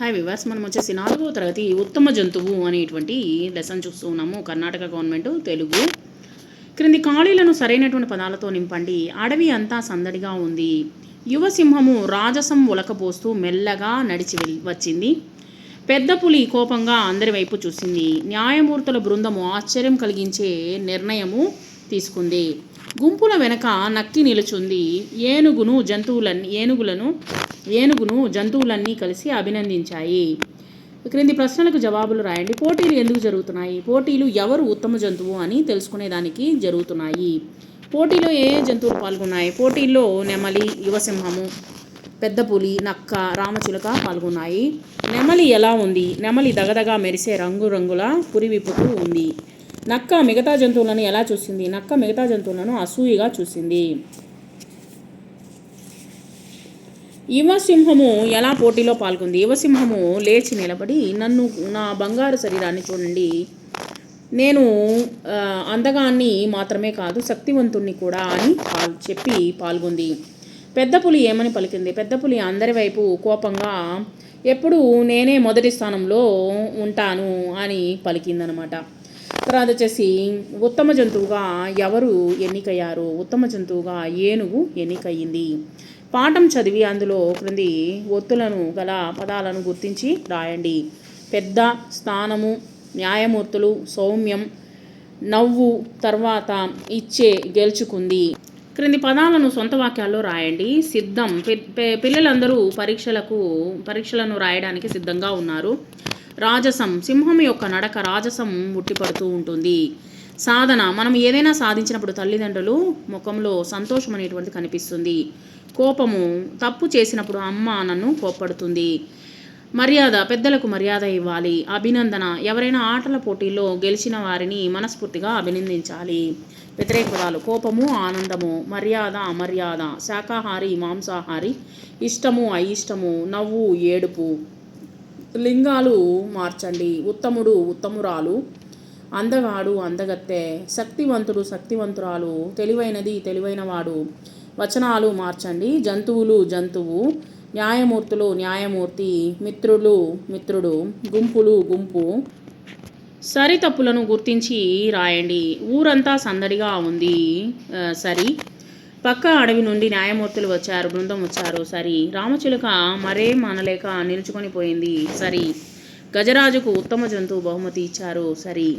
Hi viewers మనం వచ్చేసి నాలుగో తరగతి ఉత్తమ జంతువు అనేటువంటి లెసన్ చూస్తూ ఉన్నాము. కర్ణాటక గవర్నమెంట్ తెలుగు. క్రింది ఖాళీలను సరైనటువంటి పదాలతో నింపండి. అడవి అంతా సందడిగా ఉంది. యువసింహము రాజసం ఉలకపోస్తూ మెల్లగా నడిచి వచ్చింది. పెద్ద పులి కోపంగా అందరి వైపు చూసింది. న్యాయమూర్తుల బృందము ఆశ్చర్యం కలిగించే నిర్ణయము తీసుకుంది. గుంపుల వెనక నక్కి నిలుచుంది. ఏనుగును జంతువులన్నీ ఏనుగులను ఏనుగును జంతువులన్నీ కలిసి అభినందించాయి. క్రింది ప్రశ్నలకు జవాబులు రాయండి. పోటీలు ఎందుకు జరుగుతున్నాయి? పోటీలు ఎవరు ఉత్తమ జంతువు అని తెలుసుకునేదానికి జరుగుతున్నాయి. పోటీలో ఏ జంతువులు పాల్గొన్నాయి? పోటీల్లో నెమలి యువసింహము పెద్ద పులి నక్క రామచిలుక పాల్గొన్నాయి. నెమలి ఎలా ఉంది? నెమలి దగదగా మెరిసే రంగురంగుల పురి విప్పుతూ ఉంది. నక్క మిగతా జంతువులను ఎలా చూసింది? నక్క మిగతా జంతువులను అసూయగా చూసింది. యువసింహము ఎలా పోటీలో పాల్గొంది? యువసింహము లేచి నిలబడి నన్ను నా బంగారు శరీరాన్ని చూడండి. నేను అందగాన్ని మాత్రమే కాదు శక్తివంతుణ్ణి కూడా అని పాల్ చెప్పి పాల్గొంది. పెద్ద పులి ఏమని పలికింది? పెద్ద పులి అందరి వైపు కోపంగా ఎప్పుడు నేనే మొదటి స్థానంలో ఉంటాను అని పలికిందనమాట. తర్వాత వచ్చేసి ఉత్తమ జంతువుగా ఎవరు ఎన్నికయ్యారు? ఉత్తమ జంతువుగా ఏనుగు ఎన్నికయ్యింది? పాఠం చదివి అందులో క్రింది ఒత్తులను గల పదాలను గుర్తించి రాయండి. పెద్ద స్థానము న్యాయమూర్తులు సౌమ్యం నవ్వు తర్వాత ఇచ్చే గెలుచుకుంది. క్రింది పదాలను సొంత వాక్యాల్లో రాయండి. సిద్ధం పిల్లలందరూ పరీక్షలకు పరీక్షలను రాయడానికి సిద్ధంగా ఉన్నారు. రాజసం. సింహం యొక్క నడక రాజసం ఉట్టిపడుతూ ఉంటుంది. సాధన. మనం ఏదైనా సాధించినప్పుడు తల్లిదండ్రులు ముఖంలో సంతోషం అనేటువంటిది కనిపిస్తుంది. కోపము. తప్పు చేసినప్పుడు అమ్మ నన్ను కోప్పడుతుంది. మర్యాద. పెద్దలకు మర్యాద ఇవ్వాలి. అభినందన. ఎవరైనా ఆటల పోటీల్లో గెలిచిన వారిని మనస్ఫూర్తిగా అభినందించాలి. వ్యతిరేక పదాలు కోపము ఆనందము. మర్యాద అమర్యాద. శాకాహారి మాంసాహారి. ఇష్టము అయిష్టము. నవ్వు ఏడుపు. లింగాలు మార్చండి. ఉత్తముడు ఉత్తమురాలు అందగాడు అందగత్తె శక్తివంతుడు శక్తివంతురాలు తెలివైనది తెలివైనవాడు. వచనాలు మార్చండి. జంతువులు జంతువు న్యాయమూర్తులు న్యాయమూర్తి మిత్రులు మిత్రుడు గుంపులు గుంపు. సరితప్పులను గుర్తించి రాయండి. ఊరంతా సందడిగా ఉంది. సరి. పక్క అడవి నుండి న్యాయమూర్తులు వచ్చారు. బృందం వచ్చారు. సరి రామచిలుక మరేం అనలేక నిలుచుకొని పోయింది. సరి గజరాజుకు ఉత్తమ జంతువు బహుమతి ఇచ్చారు. సరి